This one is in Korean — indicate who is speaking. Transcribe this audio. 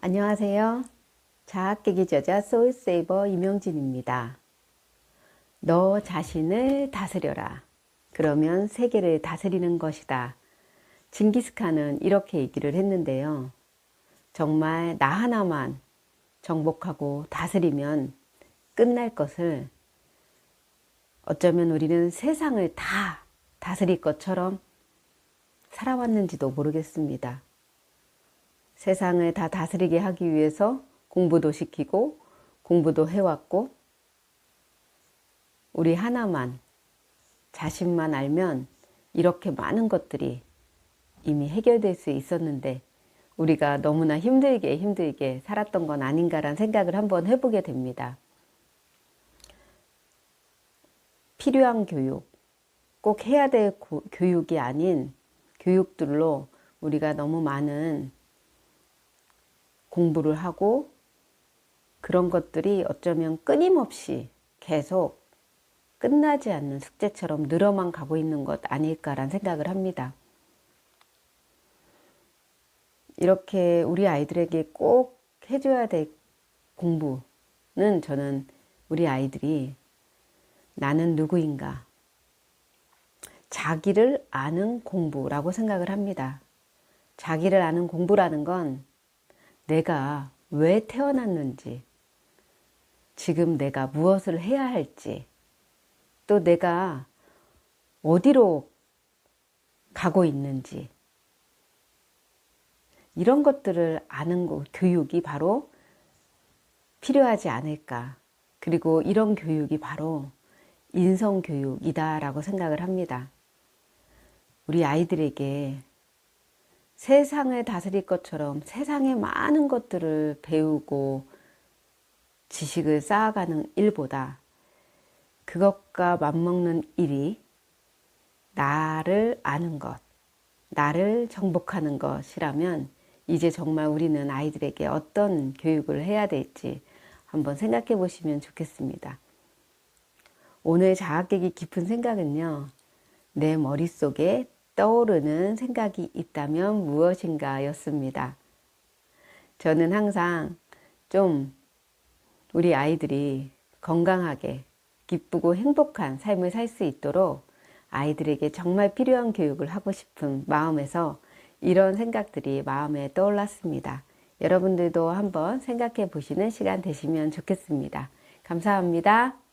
Speaker 1: 안녕하세요. 자학계기 저자 소울세이버 이명진입니다. 너 자신을 다스려라. 그러면 세계를 다스리는 것이다. 징기스칸은 이렇게 얘기를 했는데요. 정말 나 하나만 정복하고 다스리면 끝날 것을 어쩌면 우리는 세상을 다 다스릴 것처럼 살아왔는지도 모르겠습니다. 세상을 다 다스리게 하기 위해서 공부도 시키고 공부도 해왔고 우리 하나만 자신만 알면 이렇게 많은 것들이 이미 해결될 수 있었는데 우리가 너무나 힘들게 힘들게 살았던 건 아닌가라는 생각을 한번 해보게 됩니다. 필요한 교육, 꼭 해야 될 고- 교육이 아닌 교육들로 우리가 너무 많은 공부를 하고 그런 것들이 어쩌면 끊임없이 계속 끝나지 않는 숙제처럼 늘어만 가고 있는 것 아닐까라는 생각을 합니다. 이렇게 우리 아이들에게 꼭 해줘야 될 공부는 저는 우리 아이들이 나는 누구인가 자기를 아는 공부라고 생각을 합니다. 자기를 아는 공부라는 건 내가 왜 태어났는지, 지금 내가 무엇을 해야 할지, 또 내가 어디로 가고 있는지, 이런 것들을 아는 거, 교육이 바로 필요하지 않을까. 그리고 이런 교육이 바로 인성교육이다라고 생각을 합니다. 우리 아이들에게 세상을 다스릴 것처럼 세상의 많은 것들을 배우고 지식을 쌓아가는 일보다 그것과 맞먹는 일이 나를 아는 것, 나를 정복하는 것이라면 이제 정말 우리는 아이들에게 어떤 교육을 해야 될지 한번 생각해 보시면 좋겠습니다. 오늘 자학계기 깊은 생각은요, 내 머릿속에 떠오르는 생각이 있다면 무엇인가 였습니다. 저는 항상 좀 우리 아이들이 건강하게 기쁘고 행복한 삶을 살 수 있도록 아이들에게 정말 필요한 교육을 하고 싶은 마음에서 이런 생각들이 마음에 떠올랐습니다. 여러분들도 한번 생각해 보시는 시간 되시면 좋겠습니다. 감사합니다.